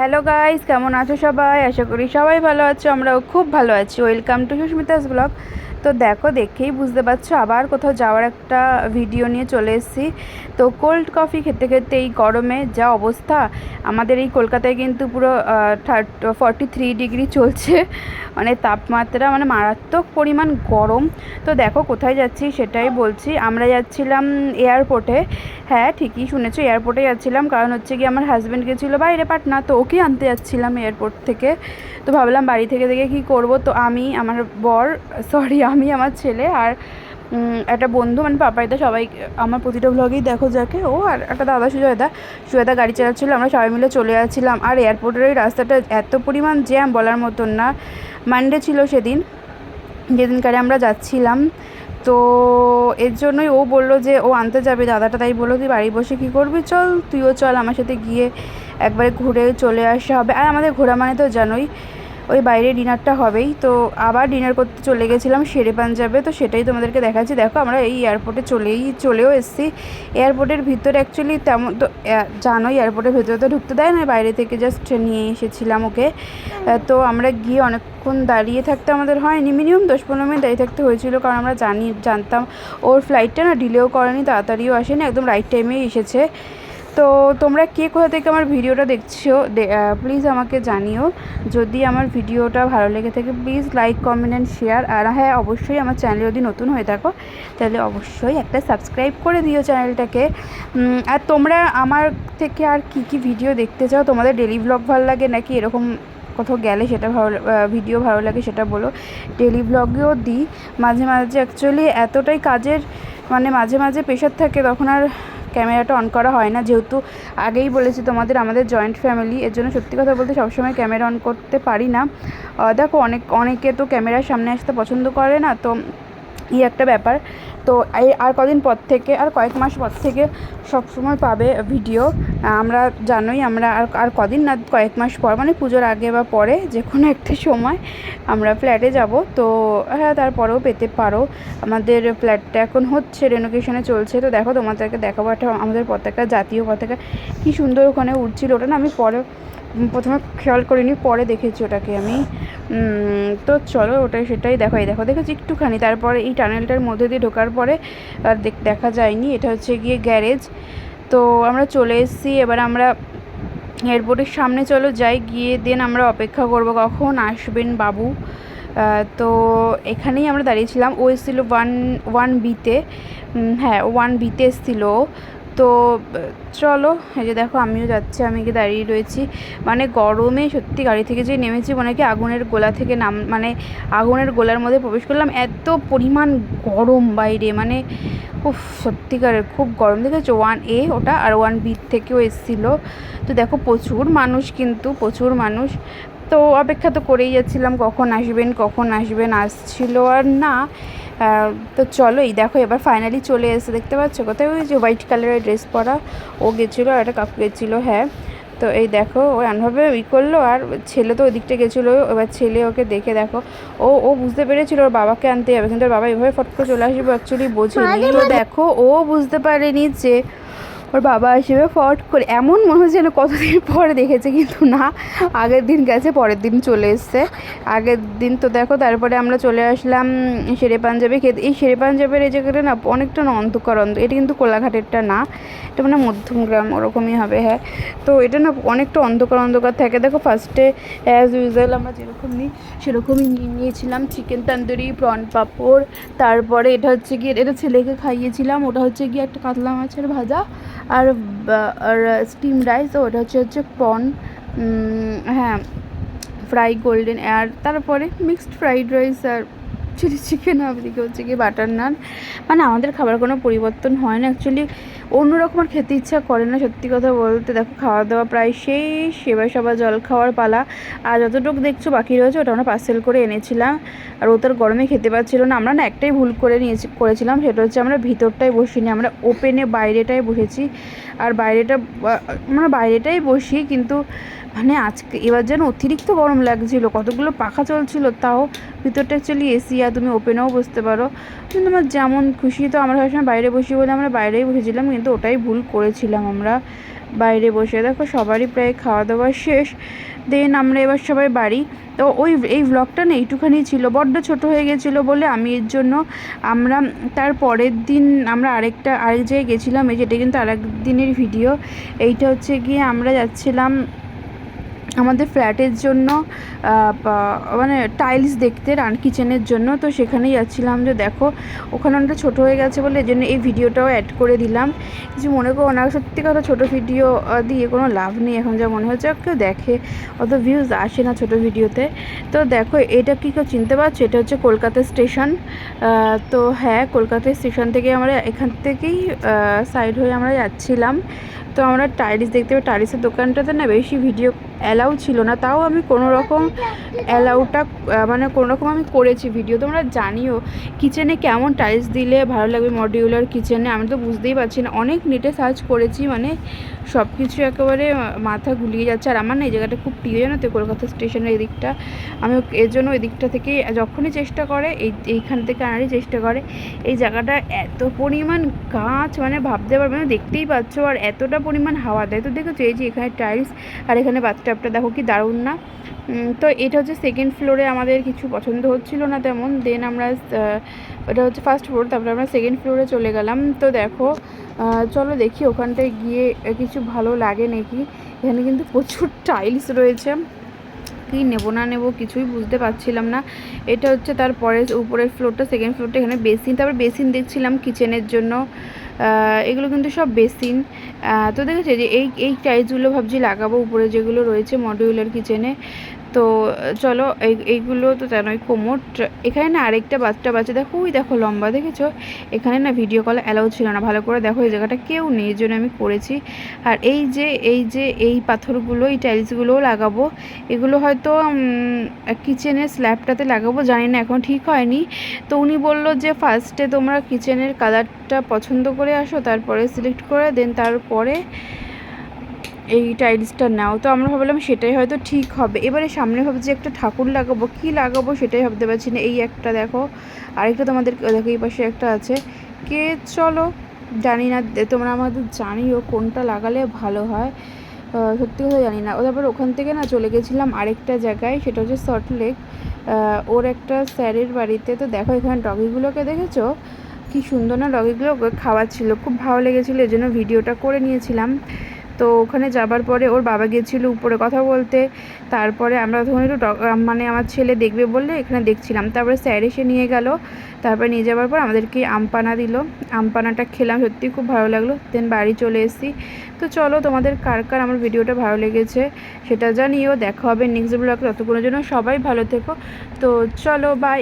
Hello guys কেমন আছো সবাই? আশা করি সবাই ভালো আছো, আমরাও খুব ভালো আছি। ওয়েলকাম টু সুস্মিতাস ব্লগ তো দেখো, দেখেই বুঝতে পারছ, আবার কোথাও যাওয়ার একটা ভিডিও নিয়ে চলে এসেছি। তো কোল্ড কফি খেতে খেতে এই গরমে যা অবস্থা, আমাদের এই কলকাতায় কিন্তু পুরো ফর্টি থ্রি ডিগ্রি চলছে। মানে তাপমাত্রা মানে মারাত্মক পরিমাণ গরম। তো দেখো, কোথায় যাচ্ছি সেটাই বলছি। আমরা যাচ্ছিলাম এয়ারপোর্টে হ্যাঁ ঠিকই শুনেছো এয়ারপোর্টে যাচ্ছিলাম। কারণ হচ্ছে কি আমার হাজব্যান্ড গেছিল, বাইরে পাটনা, তো ওকে আনতে যাচ্ছিলাম এয়ারপোর্ট থেকে। তো ভাবলাম বাড়ি থেকে থেকে কী করব? তো আমি, আমার বর সরি আমি, আমার ছেলে আর একটা বন্ধু মানে পাপাইদা সবাই, আমার প্রতিটা ব্লগেই দেখো যাকে, ও আর একটা দাদা সুজয়দা সুজয়দা গাড়ি চালাচ্ছিলো, আমরা সবাই মিলে চলে যাচ্ছিলাম। আর এয়ারপোর্টের এই রাস্তাটা এত পরিমাণ জ্যাম বলার মতন না। মানডে ছিল সেদিন, যেদিনকারে আমরা যাচ্ছিলাম। তো এর জন্যই ও বলল যে, ও আনতে যাবে। দাদাটা তাই বলল, তুই বাড়ি বসে কী করবি? চল, তুইও চল, আমার সাথে গিয়ে একবারে ঘুরে চলে আসা হবে। আর আমাদের ঘোরা মানে তো জানোই ওই বাইরে ডিনারটা হবেই। তো আবার ডিনার করতে চলে গেছিলাম শেরে পাঞ্জাবে, তো সেটাই তোমাদেরকে দেখাচ্ছি। দেখো আমরা এই এয়ারপোর্টে চলেই, চলেও এসেছি। এয়ারপোর্টের ভিতরে অ্যাকচুয়ালি তেমন তো জানোই এয়ারপোর্টের ভিতরে তো ঢুকতে দেয় না, বাইরে থেকে জাস্ট নিয়ে এসেছিলাম ওকে। তো আমরা গিয়ে অনেকক্ষণ দাঁড়িয়ে থাকতে আমাদের হয়নি। মিনিমাম দশ পনেরো মিনিট দাঁড়িয়ে থাকতে হয়েছিল, কারণ আমরা জানি, জানতাম ওর ফ্লাইটটা না ডিলেও করেনি, তাড়াতাড়িও আসেনি, একদম রাইট টাইমেই এসেছে। তো তোমরা কে কোথা থেকে আমার ভিডিওটা দেখছ প্লিজ আমাকে জানিও। যদি আমার ভিডিওটা ভালো লেগে থাকে please like comment and share আর হ্যাঁ অবশ্যই আমার চ্যানেল যদি নতুন হয়ে থাকো, তাহলে অবশ্যই একটা সাবস্ক্রাইব করে দিও চ্যানেলটাকে আর তোমরা আমার থেকে আর কি কি ভিডিও দেখতে চাও? তোমাদের ডেলি ব্লগ ভালো লাগে নাকি এরকম কোথাও গেলে সেটা ভালো ভিডিও ভালো লাগে সেটা বলো। ডেলি ব্লগেও দিই মাঝে মাঝে অ্যাকচুয়ালি এতটাই কাজের মানে মাঝে মাঝে প্রেশার থাকে, তখন আর ক্যামেরাটা অন করা হয় না। যেহেতু আগেই বলেছি তোমাদের, আমাদের জয়েন্ট ফ্যামিলি এর জন্য সত্যি কথা বলতে সবসময় ক্যামেরা অন করতে পারি না। দেখো অনেক, অনেকে তো ক্যামেরার সামনে আসতে পছন্দ করে না, তো এই একটা ব্যাপার। তো এই আর কদিন পর থেকে, আর কয়েক মাস পর থেকে সব সময় পাবে ভিডিও। আমরা জানোই, আমরা আর আর কদিন না, কয়েক মাস পর মানে পুজোর আগে বা পরে যে কোনো একটা সময় আমরা ফ্ল্যাটে যাব। তো হ্যাঁ তারপরেও পেতে পারো। আমাদের ফ্ল্যাটটা এখন হচ্ছে রেনোভেশনে চলছে। তো দেখো, তোমাদেরকে দেখাবো একটা আমাদের পতাকা, জাতীয় পতাকা। কী সুন্দর ওখানে উঠছিল ওটা না আমি পরে, প্রথমে খেয়াল করিনি, পরে দেখেছি ওটাকে আমি। তো চলো ওটাই সেটাই দেখো এই দেখো, দেখেছি একটুখানি। তারপরে এই টানেলটার মধ্যে দিয়ে ঢোকার পরে আর দেখ- যায়নি। এটা হচ্ছে গিয়ে গ্যারেজ। তো আমরা চলে এসেছি। এবার আমরা এয়ারপোর্টের সামনে চলো, যাই। গিয়ে দেন আমরা অপেক্ষা করব কখন আসবেন বাবু। তো এখানেই আমরা দাঁড়িয়েছিলাম। ও এসেছিল ওয়ান ওয়ান বিতে হ্যাঁ ওয়ান বিতে এসেছিল তো, চলো, এই যে দেখো আমিও যাচ্ছি, আমি কি দাঁড়িয়ে রয়েছি। মানে গরমে সত্যি গাড়ি থেকে যে নেমেছি মনে কি আগুনের গোলা থেকে নাম মানে আগুনের গোলার মধ্যে প্রবেশ করলাম। এত পরিমাণ গরম বাইরে মানে খুব সত্যিকারের খুব গরম। দেখেছ ওয়ান এ ওটা আর ওয়ান বি থেকেও এসেছিল। তো দেখো, প্রচুর মানুষ কিন্তু, প্রচুর মানুষ। তো অপেক্ষা তো করেই যাচ্ছিলাম কখন আসবেন কখন আসবেন আসছিল আর না। তো চলো এই দেখো এবার ফাইনালি চলে এসে দেখতে পাচ্ছ? কোথায় ওই যে হোয়াইট কালারের ড্রেস পরা? ও গেছিল আর একটা কাকু গেছিল হ্যাঁ। তো এই দেখো ও এমনভাবে ই করল আর ছেলে তো ওই দিকটা গেছিল এবার ছেলে ওকে দেখে দেখো। ও ও বুঝতে পেরেছিল ওর বাবাকে আনতে যাবে কিন্তু ওর বাবা এভাবে ফট করে চলে আসবে অ্যাকচুয়ালি বোঝেনি। তো দেখো ও বুঝতে পারেনি যে ওর বাবা আসবে ফট করে, এমন মনে হচ্ছে যেন কতদিন পরে দেখেছে কিন্তু না, আগের দিন গেছে, পরের দিন চলে এসছে। আগের দিন তো দেখো, তারপরে আমরা চলে আসলাম শেরে পাঞ্জাবে খেতে। এই শেরে পাঞ্জাবের এই জায়গাটা না অনেকটা অন্ধকার অন্ধ, এটা কিন্তু কোলাঘাটেরটা না, এটা মানে মধ্যমগ্রাম ওরকমই হবে হ্যাঁ। তো এটা না অনেকটা অন্ধকার অন্ধকার থাকে। দেখো ফার্স্টে অ্যাজ ইউজুয়াল আমরা যেরকম নিই সেরকমই নিয়ে নিয়েছিলাম চিকেন তান্দুরি প্রন পাঁপড় তারপরে এটা হচ্ছে গিয়ে, এটা ছেলেকে খাইয়েছিলাম, ওটা হচ্ছে গিয়ে একটা কাতলা মাছের ভাজা আর আর স্টিম রাইস ওটা হচ্ছে হচ্ছে পন হ্যাঁ ফ্রাই গোল্ডেন আর তারপরে মিক্সড ফ্রাইড রাইস আর চিলি চিকেন দিকে হচ্ছে গিয়ে বাটার নান মানে আমাদের খাবার কোনো পরিবর্তন হয় না। অ্যাকচুয়ালি অন্যরকম আর খেতে ইচ্ছা করে না, সত্যি কথা বলতে। দেখো খাওয়া দাওয়া প্রায় শেষ। এবার সবার জল খাওয়ার পালা। আর যতটুকু দেখছ বাকি রয়েছে, ওটা আমরা পার্সেল করে এনেছিলাম। আর ও তার গরমে খেতে পারছিল না। আমরা না একটাই ভুল করে নিয়েছি, করেছিলাম। সেটা হচ্ছে আমরা ভিতরটাই বসিনি। আমরা ওপেনে বাইরেটাই বসেছি। আর বাইরেটা আমরা বাইরেটাই বসি, কিন্তু মানে আজকে, এবার যেন অতিরিক্ত গরম লাগছিল, কতগুলো পাখা চলছিল, তাও ভিতরটা অ্যাকচুয়ালি এসি আর তুমি ওপেনেও বসতে পারো। কিন্তু আমার যেমন খুশি, তো আমরা সবসময় বাইরে বসি বলে আমরা বাইরেই বসেছিলাম, কিন্তু ওটাই ভুল করেছিলাম আমরা বাইরে বসে। দেখো, সবারই প্রায় খাওয়া দাওয়া শেষ। দেন আমরা এবার সবাই বাড়ি। তো ওই, এই ব্লগটা না এইটুখানি ছিল, বড্ড ছোট হয়ে গেছিল বলে আমি এর জন্য আমরা তার পরের দিন আমরা আরেকটা, আরেক জায়গায় গেছিলাম, এই যেটা কিন্তু আরেক দিনের ভিডিও এইটা হচ্ছে গিয়ে আমরা যাচ্ছিলাম আমাদের ফ্ল্যাটের জন্য মানে টাইলস দেখতে রান কিচেনের জন্য, তো সেখানেই যাচ্ছিলাম যে দেখো, ওখানে অনেকটা ছোটো হয়ে গেছে বলে এই জন্য এই ভিডিওটাও অ্যাড করে দিলাম। কিছু মনে করো না, সত্যি কথা ছোটো ভিডিও দিয়ে কোনো লাভ নেই এখন যা মনে হচ্ছে, কেউ দেখে, অত ভিউজ আসে না ছোটো ভিডিওতে। তো দেখো, এটা কি কেউ চিনতে পারছ? এটা হচ্ছে কলকাতা স্টেশন। তো হ্যাঁ কলকাতা স্টেশন থেকে আমরা এখান থেকেই সাইড হয়ে আমরা যাচ্ছিলাম। তো আমরা টাইলস দেখতে পাই। টাইলসের দোকানটাতে না বেশি ভিডিও অ্যালাউ ছিল না। তাও আমি কোনো রকম অ্যালাউটা মানে কোনো রকম আমি করেছি ভিডিও তোমরা জানিও কিচেনে কেমন টাইলস দিলে ভালো লাগবে মডিউলার কিচেনে আমি তো বুঝতেই পারছি না। অনেক নেটে সার্চ করেছি মানে সব কিছু একেবারে মাথা গুলিয়ে যাচ্ছে। আর আমার না এই জায়গাটা খুব প্রিয়, জানো তো, কলকাতা স্টেশনের এই দিকটা আমি এর জন্য ওই দিকটা থেকে, যখনই চেষ্টা করে, এই, এইখান থেকে আনারই চেষ্টা করে। এই জায়গাটা এত পরিমাণ গাছ মানে ভাবতে পারবে না, দেখতেই পাচ্ছ। আর এতটা পরিমাণ হাওয়া দেয়। তো দেখেছ, এই যে এখানে টাইলস আর এখানে বাথটাবটা দেখো কি দারুণ না? তো এটা হচ্ছে সেকেন্ড ফ্লোরে আমাদের কিছু পছন্দ হচ্ছিল না তেমন। দেন আমরা এটা হচ্ছে ফার্স্ট ফ্লোর তারপরে আমরা সেকেন্ড ফ্লোরে চলে গেলাম। তো দেখো চলো দেখি ওখানটায় গিয়ে কিছু ভালো লাগে নাকি? এখানে কিন্তু প্রচুর টাইলস রয়েছে। কি নেব না নেব কিছুই বুঝতে পারছিলাম না। এটা হচ্ছে তারপরে উপরের ফ্লোরটা সেকেন্ড ফ্লোরটা এখানে বেসিন তারপর বেসিন দেখছিলাম কিচেনের জন্য। এগুলো কিন্তু সব বেসিন তো দেখেছি যে এই এই টাইলসগুলো ভাবছি লাগাবো। উপরে যেগুলো রয়েছে মডিউলার কিচেনে তো, চলো, এই, এইগুলো তো জানোই কোমোট এখানে না আরেকটা বাচ্চা বাচ্চা, দেখো ওই দেখো, লম্বা দেখেছ? এখানে না ভিডিও কল অ্যালাউ ছিল না। ভালো করে দেখো, এই জায়গাটা কেউ নেই, এই জন্য আমি করেছি। আর এই যে এই যে, এই পাথরগুলো, এই টাইলসগুলোও লাগাবো। এগুলো হয়তো কিচেনের স্ল্যাবটাতে লাগাবো, জানি না, এখন ঠিক হয়নি। তো উনি বলল যে ফার্স্টে তোমরা কিচেনের কালারটা পছন্দ করে আসো, তারপরে সিলেক্ট করে দেন তারপরে এই টাইলসটা নাও। তো আমরা ভাবলাম সেটাই হয়তো ঠিক হবে। এবারে সামনে ভাবছি একটা ঠাকুর লাগাবো। কি লাগাবো সেটাই ভাবতে পারছি না। এই একটা দেখো। আরেকটা তোমাদের দেখো, এই পাশে একটা আছে। কে চলো, জানি না। তোমরা আমাদের জানিও কোনটা লাগালে ভালো হয়। সত্যি কথা জানি না। ও তারপর ওখান থেকে না চলে গেছিলাম আরেকটা জায়গায়। সেটা হচ্ছে সল্ট লেক ওর একটা স্যারের বাড়িতে। তো দেখো এখানে ডগিগুলোকে দেখেছ? কি সুন্দর না ডগিগুলো খাওয়াচ্ছিল। খুব ভালো লেগেছিলো। এই জন্য ভিডিওটা করে নিয়েছিলাম। তো ওখানে যাবার পরে ওর বাবা গিয়েছিল উপরে কথা বলতে। তারপরে আমরা তখন একটু মানে আমার ছেলে দেখবে বললে এখানে দেখছিলাম। তারপরে স্যার এসে নিয়ে গেল। তারপরে নিয়ে যাওয়ার পর আমাদেরকে আমপানা দিল। আমপানাটা খেলাম, সত্যি খুব ভালো লাগল। দেন বাড়ি চলে এসেছি। তো চলো, তোমাদের কার কার আমার ভিডিওটা ভালো লেগেছে সেটা জানিও। দেখা হবে নেক্সট ব্লগে ততক্ষণের জন্য সবাই ভালো থেকো। তো চলো বাই